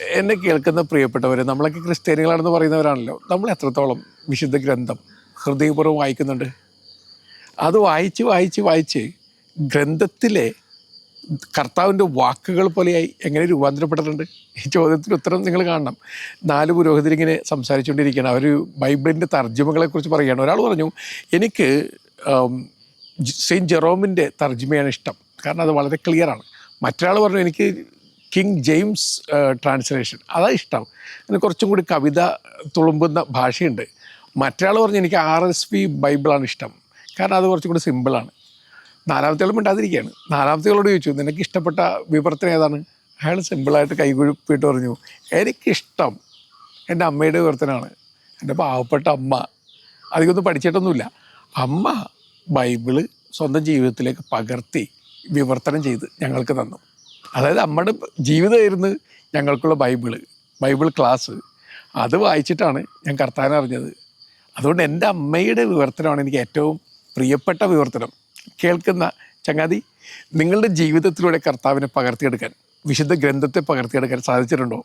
എന്നെ കേൾക്കുന്ന പ്രിയപ്പെട്ടവർ നമ്മളൊക്കെ ക്രിസ്ത്യാനികളാണെന്ന് പറയുന്നവരാണല്ലോ. നമ്മൾ എത്രത്തോളം വിശുദ്ധ ഗ്രന്ഥം ഹൃദയപൂർവം വായിക്കുന്നുണ്ട്? അത് വായിച്ച് വായിച്ച് വായിച്ച് ഗ്രന്ഥത്തിലെ കർത്താവിന്റെ വാക്കുകൾ പോലെയായി എങ്ങനെ രൂപാന്തരപ്പെട്ടിട്ടുണ്ട്? ഈ ചോദ്യത്തിന് ഉത്തരം നിങ്ങൾ കാണണം. നാല് പുരോഹിതരിങ്ങനെ സംസാരിച്ചുകൊണ്ടിരിക്കുകയാണ്. അവർ ബൈബിളിന്റെ തർജമകളെക്കുറിച്ച് പറയുകയാണ്. ഒരാൾ പറഞ്ഞു എനിക്ക് സെയിന്റ് ജെറോമിന്റെ തർജമയാണ് ഇഷ്ടം. കാരണം അത് വളരെ ക്ലിയറാണ്. മറ്റൊരാൾ പറഞ്ഞു എനിക്ക് കിങ് ജെയിംസ് ട്രാൻസ്ലേഷൻ. അതാ ഇഷ്ടം. അതിന് കുറച്ചും കൂടി കവിത തുളുമ്പുന്ന ഭാഷയുണ്ട്. മറ്റൊരാൾ പറഞ്ഞു എനിക്ക് ആർ എസ് പി ബൈബിളാണ് ഇഷ്ടം. കാരണം അത് കുറച്ചും കൂടി സിമ്പിളാണ്. നാലാമത്തെ ആളും മിണ്ടാതിരിക്കുകയാണ്. നാലാമത്തെ ആളോട് ചോദിച്ചു നിനക്ക് ഇഷ്ടപ്പെട്ട വിവർത്തനം ഏതാണ്? അയാൾ സിമ്പിളായിട്ട് കൈകുഴിപ്പിട്ട് പറഞ്ഞു എനിക്കിഷ്ടം എന്റെ അമ്മയുടെ വിവർത്തനമാണ്. എന്റെ പാവപ്പെട്ട അമ്മ. അധികമൊന്നും പഠിച്ചിട്ടൊന്നുമില്ല. അമ്മ ബൈബിൾ സ്വന്തം ജീവിതത്തിലേക്ക് പകർത്തി വിവർത്തനം ചെയ്ത് ഞങ്ങൾക്ക് തന്നു. അതായത് നമ്മുടെ ജീവിതമായിരുന്നു ഞങ്ങൾക്കുള്ള ബൈബിൾ ബൈബിൾ ക്ലാസ്. അത് വായിച്ചിട്ടാണ് ഞാൻ കർത്താവിനെ അറിഞ്ഞത്. അതുകൊണ്ട് എന്റെ അമ്മയുടെ വിവർത്തനമാണ് എനിക്ക് ഏറ്റവും പ്രിയപ്പെട്ട വിവർത്തനം. കേൾക്കുന്ന ചങ്ങാതി നിങ്ങളുടെ ജീവിതത്തിലൂടെ കർത്താവിനെ പകർത്തിയെടുക്കാൻ വിശുദ്ധ ഗ്രന്ഥത്തെ പകർത്തിയെടുക്കാൻ സാധിച്ചിട്ടുണ്ടോ?